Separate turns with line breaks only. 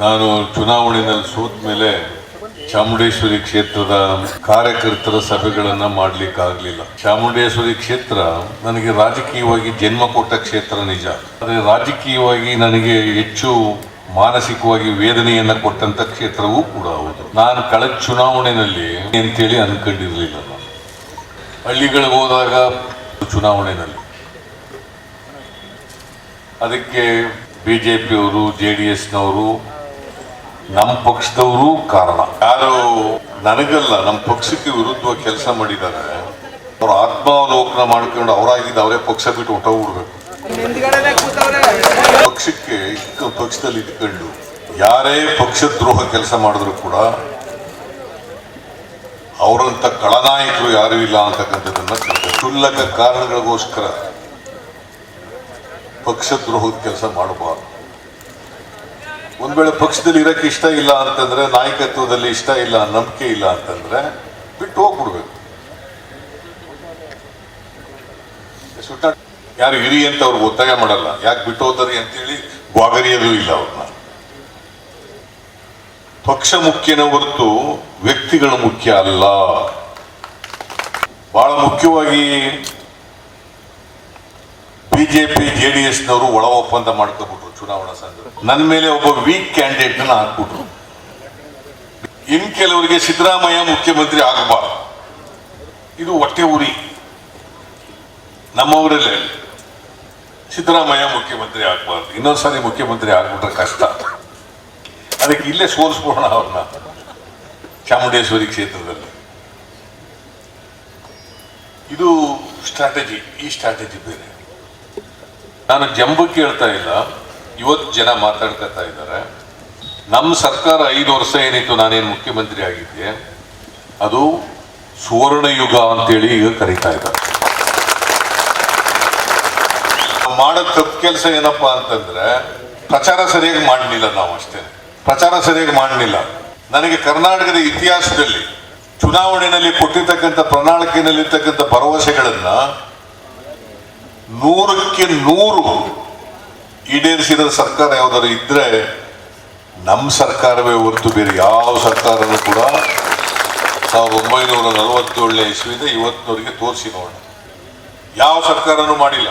ನಾನು ಚುನಾವಣೆಯಲ್ಲಿ ಸೋತ ಮೇಲೆ ಚಾಮುಂಡೇಶ್ವರಿ ಕ್ಷೇತ್ರದ ಕಾರ್ಯಕರ್ತರ ಸಭೆಗಳನ್ನ ಮಾಡ್ಲಿಕ್ಕಾಗ್ಲಿಲ್ಲ. ಚಾಮುಂಡೇಶ್ವರಿ ಕ್ಷೇತ್ರ ನನಗೆ ರಾಜಕೀಯವಾಗಿ ಜನ್ಮ ಕೊಟ್ಟ ಕ್ಷೇತ್ರ ನಿಜ. ಆದರೆ ರಾಜಕೀಯವಾಗಿ ನನಗೆ ಹೆಚ್ಚು ಮಾನಸಿಕವಾಗಿ ವೇದನೆಯನ್ನ ಕೊಟ್ಟಂತ ಕ್ಷೇತ್ರವೂ ಕೂಡ ಹೌದು. ನಾನು ಕಳೆದ ಚುನಾವಣೆಯಲ್ಲಿ ಅಂತೇಳಿ ಅನ್ಕೊಂಡಿರ್ಲಿಲ್ಲ ನಾನು. ಹಳ್ಳಿಗಳಿಗೆ ಹೋದಾಗ ಚುನಾವಣೆಯಲ್ಲಿ ಅದಕ್ಕೆ ಬಿ ಜೆ ಪಿಯವರು ಜೆ ಡಿ ಎಸ್ನವರು ನಮ್ಮ ಪಕ್ಷದವರು ಕಾರಣ. ಯಾರು? ನನಗಲ್ಲ ನಮ್ಮ ಪಕ್ಷಕ್ಕೆ ವಿರುದ್ಧ ಕೆಲಸ ಮಾಡಿದ್ದಾರೆ ಅವ್ರ ಆತ್ಮಾವಲೋಕನ ಮಾಡ್ಕೊಂಡು ಅವರಾಗಿದ್ದ ಅವರೇ ಪಕ್ಷ ಬಿಟ್ಟು ಹೊಟ್ಟೋಗ್ಬಿಡ್ಬೇಕು ಪಕ್ಷಕ್ಕೆ ಇಕ್ಕ ಪಕ್ಷದಲ್ಲಿ ಇದ್ಕೊಂಡು ಯಾರೇ ಪಕ್ಷದ್ರೋಹ ಕೆಲಸ ಮಾಡಿದ್ರು ಕೂಡ ಅವರಂತ ಕಳನಾಯಕರು ಯಾರು ಇಲ್ಲ ಅಂತಕ್ಕಂಥದ್ದನ್ನ ಕ್ಷುಲ್ಲಕ ಕಾರಣಗಳಿಗೋಸ್ಕರ ಪಕ್ಷದ್ರೋಹದ ಕೆಲಸ ಮಾಡಬಾರ್ದು. ಒಂದ್ ವೇಳೆ ಪಕ್ಷದಲ್ಲಿ ಇರಕ್ಕೆ ಇಷ್ಟ ಇಲ್ಲ ಅಂತಂದ್ರೆ ನಾಯಕತ್ವದಲ್ಲಿ ಇಷ್ಟ ಇಲ್ಲ, ನಂಬಿಕೆ ಇಲ್ಲ ಅಂತಂದ್ರೆ ಬಿಟ್ಟು ಹೋಗ್ಬಿಡ್ಬೇಕು. ಯಾರು ಇರಿ ಅಂತ ಅವ್ರಿಗೆ ಒತ್ತಾಯ ಮಾಡಲ್ಲ. ಯಾಕೆ ಬಿಟ್ಟು ಹೋದ್ರಿ ಅಂತೇಳಿ ಗ್ವಾಗರಿಯದೂ ಇಲ್ಲ ಅವ್ರನ್ನ. ಪಕ್ಷ ಮುಖ್ಯನ ಹೊರತು ವ್ಯಕ್ತಿಗಳ ಮುಖ್ಯ ಅಲ್ಲ. ಬಹಳ ಮುಖ್ಯವಾಗಿ ಬಿಜೆಪಿ, ಜೆ ಡಿ ಎಸ್ನವರು ಒಳ ಒಪ್ಪಂದ ಮಾಡ್ಕೊಬಿಟ್ರು. ಚುನಾವಣಾ ಸಂದರ್ಭ ನನ್ನ ಮೇಲೆ ಒಬ್ಬ ವೀಕ್ ಕ್ಯಾಂಡಿಡೇಟ್ನ ಹಾಕ್ಬಿಟ್ರು. ಇನ್ ಕೆಲವರಿಗೆ ಸಿದ್ದರಾಮಯ್ಯ ಮುಖ್ಯಮಂತ್ರಿ ಆಗಬಾರ್ದು. ಇದು ಹೊಟ್ಟೆ ಉರಿ. ನಮ್ಮವರಲ್ಲೇ. ಸಿದ್ದರಾಮಯ್ಯ ಮುಖ್ಯಮಂತ್ರಿ ಆಗಬಾರ್ದು. ಇನ್ನೊಂದ್ಸಾರಿ ಮುಖ್ಯಮಂತ್ರಿ ಆಗ್ಬಿಟ್ರೆ ಕಷ್ಟ. ಅದಕ್ಕೆ ಇಲ್ಲೇ ಸೋಲಿಸ್ಬೋಣ ಅವ್ರನ್ನ. ಚಾಮುಂಡೇಶ್ವರಿ ಕ್ಷೇತ್ರದಲ್ಲಿ. ಇದು ಸ್ಟ್ರಾಟಜಿ ಈ ಸ್ಟ್ರಾಟಜಿ ಬೇರೆ. ನಾನು ಜಂಬಕ್ಕೆ ಹೇಳ್ತಾ ಇಲ್ಲ. ಇವತ್ತು ಜನ ಮಾತಾಡ್ಕೊತಾ ಇದ್ದಾರೆ. ನಮ್ಮ ಸರ್ಕಾರ ಐದು ವರ್ಷ ಏನಿತ್ತು, ನಾನೇನು ಮುಖ್ಯಮಂತ್ರಿ ಆಗಿದ್ದೆ, ಅದು ಸುವರ್ಣ ಯುಗ ಅಂತೇಳಿ ಈಗ ಕರೀತಾ ಇದ್ದಾರೆ. ಮಾಡೋ ತಪ್ಪು ಕೆಲಸ ಏನಪ್ಪ ಅಂತಂದ್ರೆ, ಪ್ರಚಾರ ಸರಿಯಾಗಿ ಮಾಡಲಿಲ್ಲ ನಾವು ಅಷ್ಟೇ. ಪ್ರಚಾರ ಸರಿಯಾಗಿ ಮಾಡಲಿಲ್ಲ. ನನಗೆ ಕರ್ನಾಟಕದ ಇತಿಹಾಸದಲ್ಲಿ, ಚುನಾವಣೆಯಲ್ಲಿ ಕೊಟ್ಟಿರ್ತಕ್ಕಂಥ ಪ್ರಣಾಳಿಕೆಯಲ್ಲಿರ್ತಕ್ಕಂಥ ಭರವಸೆಗಳನ್ನು ನೂರಕ್ಕೆ ನೂರು ಈಡೇರಿಸಿದ ಸರ್ಕಾರ ಯಾವ್ದಾದ್ರು ಇದ್ರೆ ನಮ್ಮ ಸರ್ಕಾರವೇ ಹೊರತು ಬೇರೆ ಯಾವ ಸರ್ಕಾರನೂ ಕೂಡ ಸಾವಿರದ ಒಂಬೈನೂರ ನಲವತ್ತೇಳನೇ ಇಸ್ವಿಯಿಂದ ಇವತ್ತಿನವರೆಗೆ ತೋರಿಸಿ ನೋಡೋಣ. ಯಾವ ಸರ್ಕಾರನೂ ಮಾಡಿಲ್ಲ.